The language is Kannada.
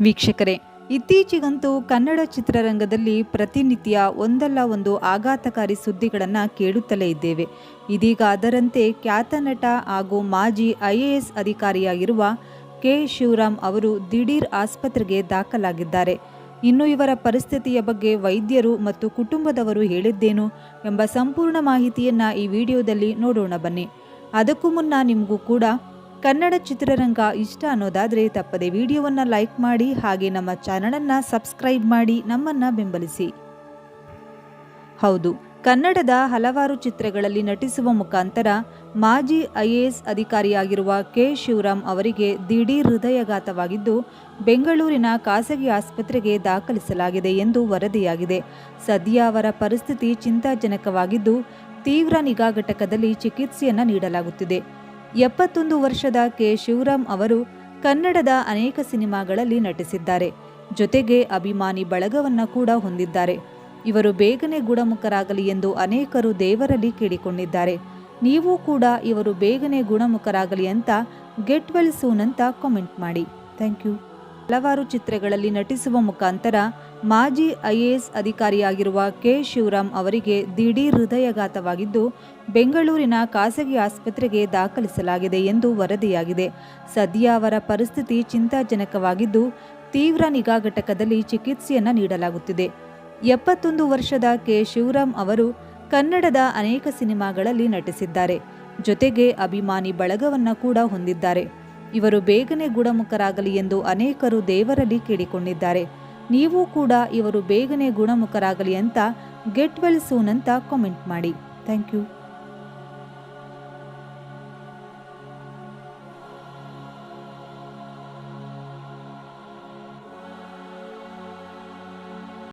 ವೀಕ್ಷಕರೇ, ಇತ್ತೀಚೆಗಂತೂ ಕನ್ನಡ ಚಿತ್ರರಂಗದಲ್ಲಿ ಪ್ರತಿನಿತ್ಯ ಒಂದಲ್ಲ ಒಂದು ಆಘಾತಕಾರಿ ಸುದ್ದಿಗಳನ್ನು ಕೇಳುತ್ತಲೇ ಇದ್ದೇವೆ. ಇದೀಗ ಅದರಂತೆ ಖ್ಯಾತ ನಟ ಹಾಗೂ ಮಾಜಿ ಐ ಎ ಎಸ್ ಅಧಿಕಾರಿಯಾಗಿರುವ ಕೆ. ಶಿವರಾಮ್ ಅವರು ದಿಢೀರ್ ಆಸ್ಪತ್ರೆಗೆ ದಾಖಲಾಗಿದ್ದಾರೆ. ಇನ್ನು ಇವರ ಪರಿಸ್ಥಿತಿಯ ಬಗ್ಗೆ ವೈದ್ಯರು ಮತ್ತು ಕುಟುಂಬದವರು ಹೇಳಿದ್ದೇನು ಎಂಬ ಸಂಪೂರ್ಣ ಮಾಹಿತಿಯನ್ನು ಈ ವಿಡಿಯೋದಲ್ಲಿ ನೋಡೋಣ ಬನ್ನಿ. ಅದಕ್ಕೂ ಮುನ್ನ ನಿಮಗೂ ಕೂಡ ಕನ್ನಡ ಚಿತ್ರರಂಗ ಇಷ್ಟ ಅನ್ನೋದಾದರೆ ತಪ್ಪದೆ ವಿಡಿಯೋವನ್ನು ಲೈಕ್ ಮಾಡಿ ಹಾಗೆ ನಮ್ಮ ಚಾನಲನ್ನು ಸಬ್ಸ್ಕ್ರೈಬ್ ಮಾಡಿ ನಮ್ಮನ್ನು ಬೆಂಬಲಿಸಿ. ಹೌದು, ಕನ್ನಡದ ಹಲವಾರು ಚಿತ್ರಗಳಲ್ಲಿ ನಟಿಸುವ ಮುಖಾಂತರ ಮಾಜಿ ಐಎಎಸ್ ಅಧಿಕಾರಿಯಾಗಿರುವ ಕೆ. ಶಿವರಾಮ್ ಅವರಿಗೆ ದಿಢೀರ್ ಹೃದಯಘಾತವಾಗಿದ್ದು, ಬೆಂಗಳೂರಿನ ಖಾಸಗಿ ಆಸ್ಪತ್ರೆಗೆ ದಾಖಲಿಸಲಾಗಿದೆ ಎಂದು ವರದಿಯಾಗಿದೆ. ಸದ್ಯ ಅವರ ಪರಿಸ್ಥಿತಿ ಚಿಂತಾಜನಕವಾಗಿದ್ದು, ತೀವ್ರ ನಿಗಾ ಘಟಕದಲ್ಲಿ ಚಿಕಿತ್ಸೆಯನ್ನು ನೀಡಲಾಗುತ್ತಿದೆ. ಎಪ್ಪತ್ತೊಂದು ವರ್ಷದ ಕೆ. ಶಿವರಾಮ್ ಅವರು ಕನ್ನಡದ ಅನೇಕ ಸಿನಿಮಾಗಳಲ್ಲಿ ನಟಿಸಿದ್ದಾರೆ. ಜೊತೆಗೆ ಅಭಿಮಾನಿ ಬಳಗವನ್ನ ಕೂಡ ಹೊಂದಿದ್ದಾರೆ. ಇವರು ಬೇಗನೆ ಗುಣಮುಖರಾಗಲಿ ಎಂದು ಅನೇಕರು ದೇವರಲ್ಲಿ ಕೇಳಿಕೊಂಡಿದ್ದಾರೆ. ನೀವು ಕೂಡ ಇವರು ಬೇಗನೆ ಗುಣಮುಖರಾಗಲಿ ಅಂತ ಗೆಟ್ ವೆಲ್ ಸೂನ್ ಅಂತ ಕಾಮೆಂಟ್ ಮಾಡಿ. Thank you. ಹಲವಾರು ಚಿತ್ರಗಳಲ್ಲಿ ನಟಿಸುವ ಮುಖಾಂತರ ಮಾಜಿ ಐಎಎಸ್ ಅಧಿಕಾರಿಯಾಗಿರುವ ಕೆ. ಶಿವರಾಮ್ ಅವರಿಗೆ ದಿಢೀರ್ ಹೃದಯಘಾತವಾಗಿದ್ದು, ಬೆಂಗಳೂರಿನ ಖಾಸಗಿ ಆಸ್ಪತ್ರೆಗೆ ದಾಖಲಿಸಲಾಗಿದೆ ಎಂದು ವರದಿಯಾಗಿದೆ. ಸದ್ಯ ಅವರ ಪರಿಸ್ಥಿತಿ ಚಿಂತಾಜನಕವಾಗಿದ್ದು, ತೀವ್ರ ನಿಗಾ ಘಟಕದಲ್ಲಿ ಚಿಕಿತ್ಸೆಯನ್ನು ನೀಡಲಾಗುತ್ತಿದೆ. ಎಪ್ಪತ್ತೊಂದು ವರ್ಷದ ಕೆ. ಶಿವರಾಮ್ ಅವರು ಕನ್ನಡದ ಅನೇಕ ಸಿನಿಮಾಗಳಲ್ಲಿ ನಟಿಸಿದ್ದಾರೆ. ಜೊತೆಗೆ ಅಭಿಮಾನಿ ಬಳಗವನ್ನ ಕೂಡ ಹೊಂದಿದ್ದಾರೆ. ಇವರು ಬೇಗನೆ ಗುಣಮುಖರಾಗಲಿ ಎಂದು ಅನೇಕರು ದೇವರಲ್ಲಿ ಕೇಳಿಕೊಂಡಿದ್ದಾರೆ. ನೀವು ಕೂಡ ಇವರು ಬೇಗನೆ ಗುಣಮುಖರಾಗಲಿ ಅಂತ ಗೆಟ್ ವೆಲ್ ಸೂನ್ ಅಂತ ಕಾಮೆಂಟ್ ಮಾಡಿ. Thank you.